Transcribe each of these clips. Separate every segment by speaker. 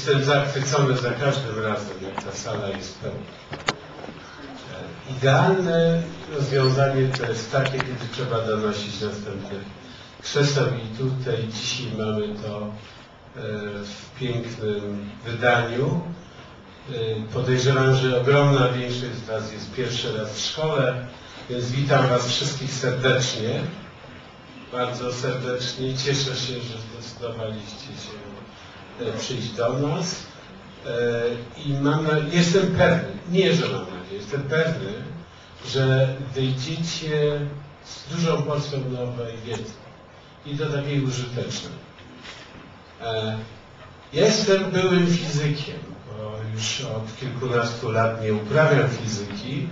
Speaker 1: Jestem zachwycony za każdym razem, jak ta sala jest pełna. Idealne rozwiązanie to jest takie, kiedy trzeba donosić następny krzeseł i tutaj dzisiaj mamy to e, w pięknym wydaniu. E, Podejrzewam, że ogromna większość z Was jest pierwszy raz w szkole, więc witam Was wszystkich serdecznie. Bardzo serdecznie. Cieszę się, że zdecydowaliście się przyjść do nas. E, I mam jestem pewny, nie że mam nadzieję, jestem pewny, że wyjdziecie z dużą porcją nowej wiedzy i to takiej użytecznej. E, Jestem byłym fizykiem, bo już od kilkunastu lat nie uprawiam fizyki,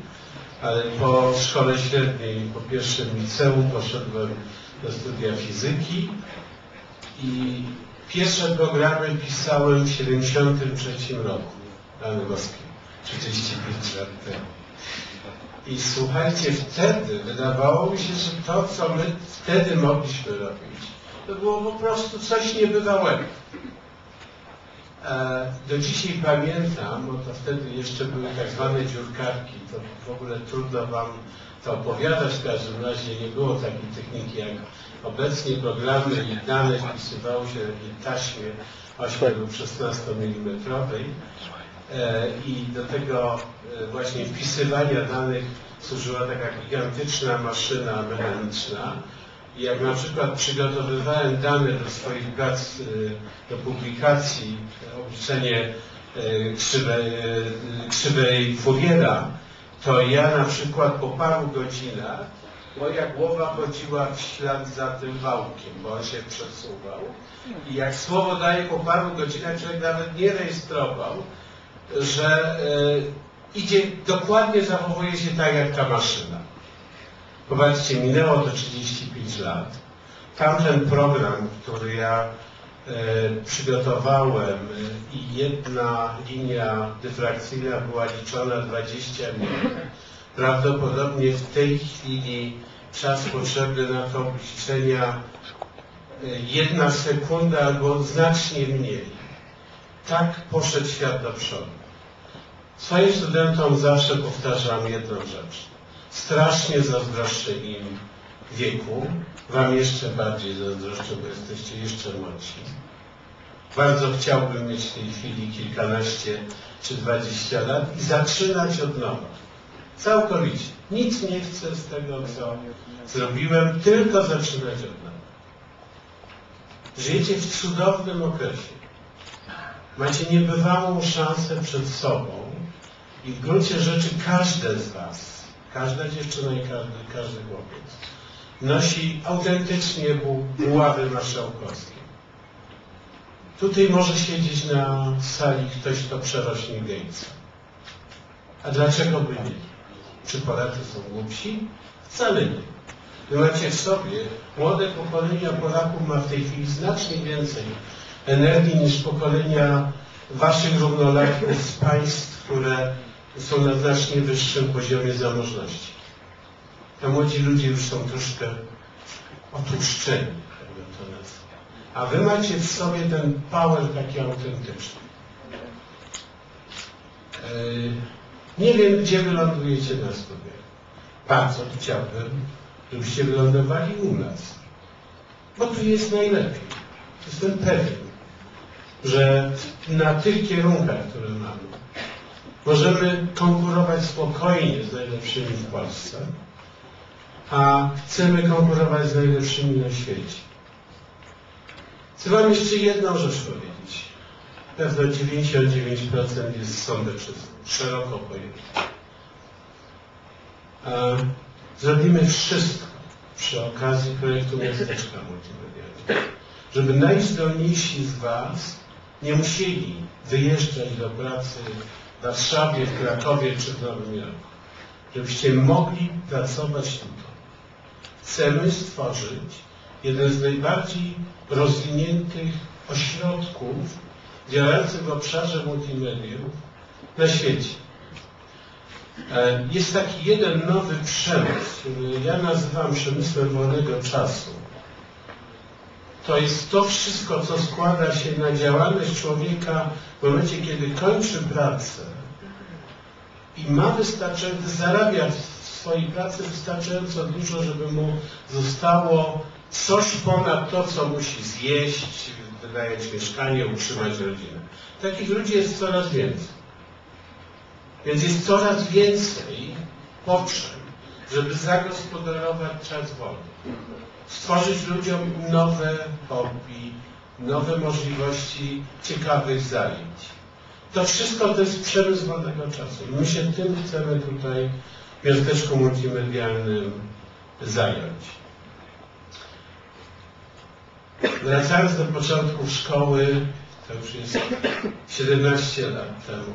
Speaker 1: ale po szkole średniej, po pierwszym liceum poszedłem do studia fizyki i pierwsze programy pisałem w 73 roku na Nowoskim, 35 lat temu. I słuchajcie, wtedy wydawało mi się, że to, co my wtedy mogliśmy robić, to było po prostu coś niebywałego. E, Do dzisiaj pamiętam, bo to wtedy jeszcze były tak zwane dziurkarki, to w ogóle trudno Wam to opowiadać, w każdym razie nie było takiej techniki jak obecnie, programy i dane wpisywało się w taśmie 8 lub 16 mm i do tego e, właśnie wpisywania danych służyła taka gigantyczna maszyna mechaniczna, i jak na przykład przygotowywałem dane do swoich prac, y, do publikacji, obliczenie krzywej, krzywej Fouriera, to ja na przykład po paru godzinach moja głowa chodziła w ślad za tym wałkiem, bo on się przesuwał. I jak słowo daje po paru godzinach, człowiek nawet nie rejestrował, że idzie, dokładnie zachowuje się tak jak ta maszyna. Popatrzcie, minęło to 35 lat. Tamten program, który ja e, przygotowałem e, i jedna linia dyfrakcyjna była liczona 20 minut. Prawdopodobnie w tej chwili czas potrzebny na to obliczenia jedna sekunda albo znacznie mniej. Tak poszedł świat do przodu. Swoim studentom zawsze powtarzam jedną rzecz strasznie zazdroszczę im wieku. Wam jeszcze bardziej zazdroszczę, bo jesteście jeszcze młodsi. Bardzo chciałbym mieć w tej chwili kilkanaście czy dwadzieścia lat i zaczynać od nowa. Całkowicie. Nic nie chcę z tego, co zrobiłem, tylko zaczynać od nowa. Żyjecie w cudownym okresie. Macie niebywałą szansę przed sobą i w gruncie rzeczy każde z Was Każda dziewczyna i każdy, każdy chłopiec nosi autentycznie buławy marszałkowskie. Tutaj może siedzieć na sali ktoś, kto przerośnie Gatesa. A dlaczego by nie? Czy Polacy są głupsi? Wcale nie. Macie w sobie, młode pokolenia Polaków ma w tej chwili znacznie więcej energii niż pokolenia waszych równolatków z państw, które są na znacznie wyższym poziomie zamożności. A młodzi ludzie już są troszkę otłuszczeni, tak bym to nazwał. A wy macie w sobie ten power taki autentyczny. Nie wiem, gdzie wylądujecie na studiach. Bardzo chciałbym, żebyście wylądowali u nas. Bo tu jest najlepiej. Jestem pewien, że na tych kierunkach, które mamy, Możemy konkurować spokojnie z najlepszymi w Polsce, a chcemy konkurować z najlepszymi na świecie. Chcę Wam jeszcze jedną rzecz powiedzieć. Pewno 99% jest przez szeroko pojęte. Zrobimy wszystko przy okazji projektu Miasteczka Multimedialnego, żeby najzdolniejsi z Was nie musieli wyjeżdżać do pracy w Warszawie, w Krakowie czy w Nowym Jorku. Żebyście mogli pracować tutaj. Chcemy stworzyć jeden z najbardziej rozwiniętych ośrodków działających w obszarze multimediów na świecie. E, jest taki jeden nowy przemysł, który ja nazywam przemysłem wolnego czasu. to jest to wszystko, co składa się na działalność człowieka w momencie, kiedy kończy pracę i ma wystarczająco, zarabia w swojej pracy wystarczająco dużo, żeby mu zostało coś ponad to, co musi zjeść, wynająć mieszkanie, utrzymać rodzinę. Takich ludzi jest coraz więcej. Więc jest coraz więcej potrzeb, żeby zagospodarować czas wolny. Stworzyć ludziom nowe hobby, nowe możliwości ciekawych zajęć. To wszystko to jest przemysł wolnego czasu. My się tym chcemy tutaj w miasteczku multimedialnym zająć. Wracając do początku szkoły, to już jest 17 lat temu.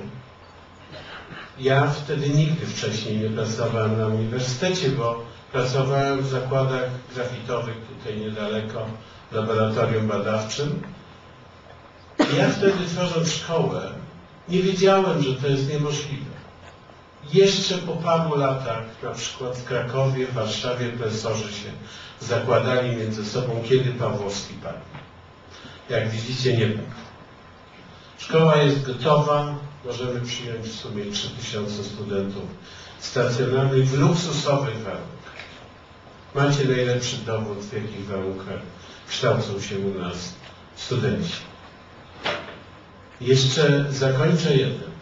Speaker 1: Ja wtedy nigdy wcześniej nie pracowałem na uniwersytecie, bo pracowałem w zakładach grafitowych tutaj niedaleko, laboratorium badawczym. I ja wtedy tworząc szkołę, nie wiedziałem, że to jest niemożliwe. Jeszcze po paru latach, na przykład w Krakowie, w Warszawie profesorzy się zakładali między sobą, kiedy Pawłowski padł. Jak widzicie, nie padł. Szkoła jest gotowa, możemy przyjąć w sumie 3000 studentów stacjonarnych w luksusowych warunkach. Macie najlepszy dowód, w jakich warunkach kształcą się u nas studenci. Jeszcze zakończę jeden.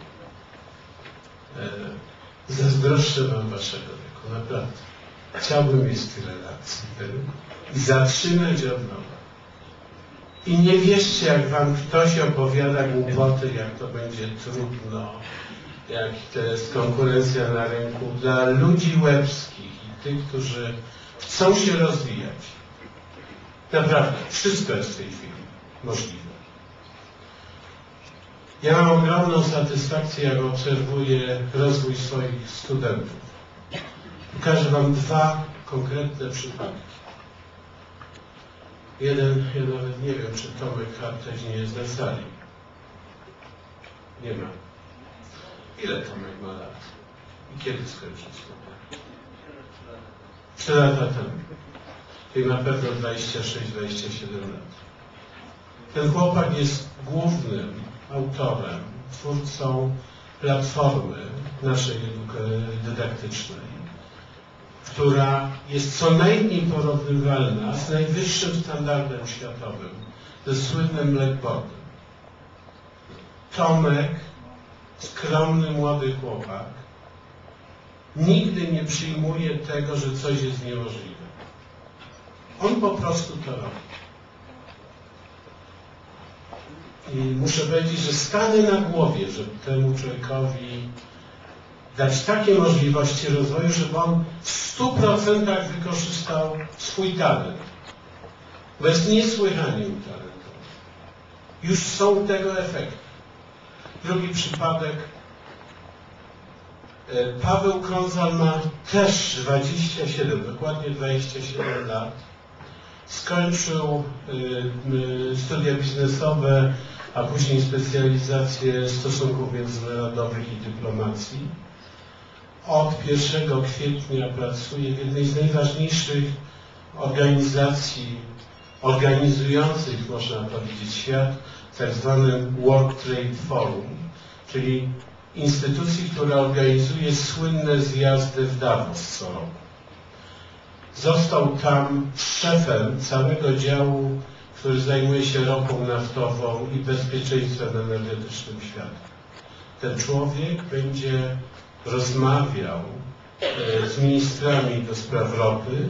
Speaker 1: Zazdroszczę Wam Waszego wieku, naprawdę. Chciałbym mieć tyle lat i zatrzymać od nowa. I nie wierzcie, jak Wam ktoś opowiada głupoty, jak to będzie trudno, jak to jest konkurencja na rynku dla ludzi łebskich i tych, którzy chcą się rozwijać. Naprawdę, wszystko jest w tej chwili możliwe. Ja mam ogromną satysfakcję, jak obserwuję rozwój swoich studentów. Pokażę Wam dwa konkretne przypadki. Jeden, ja nawet nie wiem, czy Tomek Harteś nie jest na sali. Nie ma. Ile Tomek ma lat? I kiedy skończył studia? Trzy lata temu. Czyli na pewno 26-27 lat. Ten chłopak jest głównym autorem, twórcą platformy naszej dydaktycznej która jest co najmniej porównywalna z najwyższym standardem światowym, ze słynnym blackboardem. Tomek, skromny młody chłopak, nigdy nie przyjmuje tego, że coś jest niemożliwe. On po prostu to robi. I muszę powiedzieć, że stanę na głowie, żeby temu człowiekowi dać takie możliwości rozwoju, żeby on w stu procentach wykorzystał swój talent. Bo jest niesłychanie utalentowy. Już są tego efekty. Drugi przypadek. E, Paweł Krązal ma też 27, dokładnie 27 lat. Skończył e, studia biznesowe, a później specjalizację stosunków międzynarodowych i dyplomacji od 1 kwietnia pracuje w jednej z najważniejszych organizacji organizujących, można powiedzieć, świat, tak zwanym World Trade Forum, czyli instytucji, która organizuje słynne zjazdy w Davos co roku. Został tam szefem całego działu, który zajmuje się ropą naftową i bezpieczeństwem energetycznym świata. Ten człowiek będzie rozmawiał e, z ministrami do spraw ropy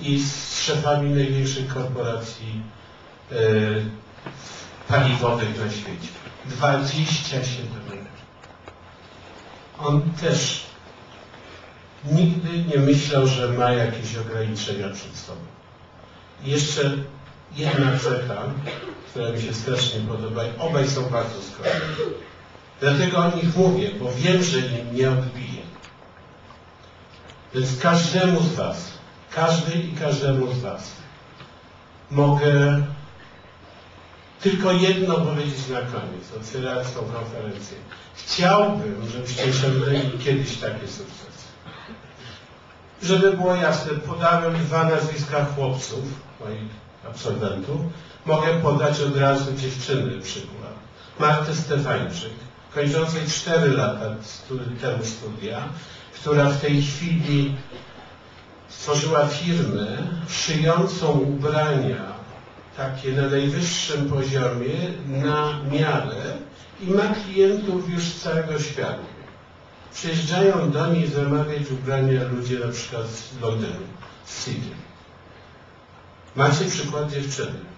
Speaker 1: i z szefami największych korporacji e, paliwowych na świecie. 27 lat. On też nigdy nie myślał, że ma jakieś ograniczenia przed sobą. Jeszcze jedna cecha, która mi się strasznie podoba. Obaj są bardzo skromni. Dlatego o nich mówię, bo wiem, że im nie odbiję. Więc każdemu z Was, każdej i każdemu z Was mogę tylko jedno powiedzieć na koniec, otwierając tą konferencję. Chciałbym, żebyście osiągnęli kiedyś takie sukcesy. Żeby było jasne, podałem dwa nazwiska chłopców, moich absolwentów. Mogę podać od razu dziewczyny przykład. Martę Stefańczyk, kończącej 4 lata temu studia, która w tej chwili stworzyła firmę szyjącą ubrania takie na najwyższym poziomie na miarę i ma klientów już z całego świata. Przyjeżdżają do niej zamawiać ubrania ludzie na przykład z Londynu, z City. Macie przykład dziewczyny.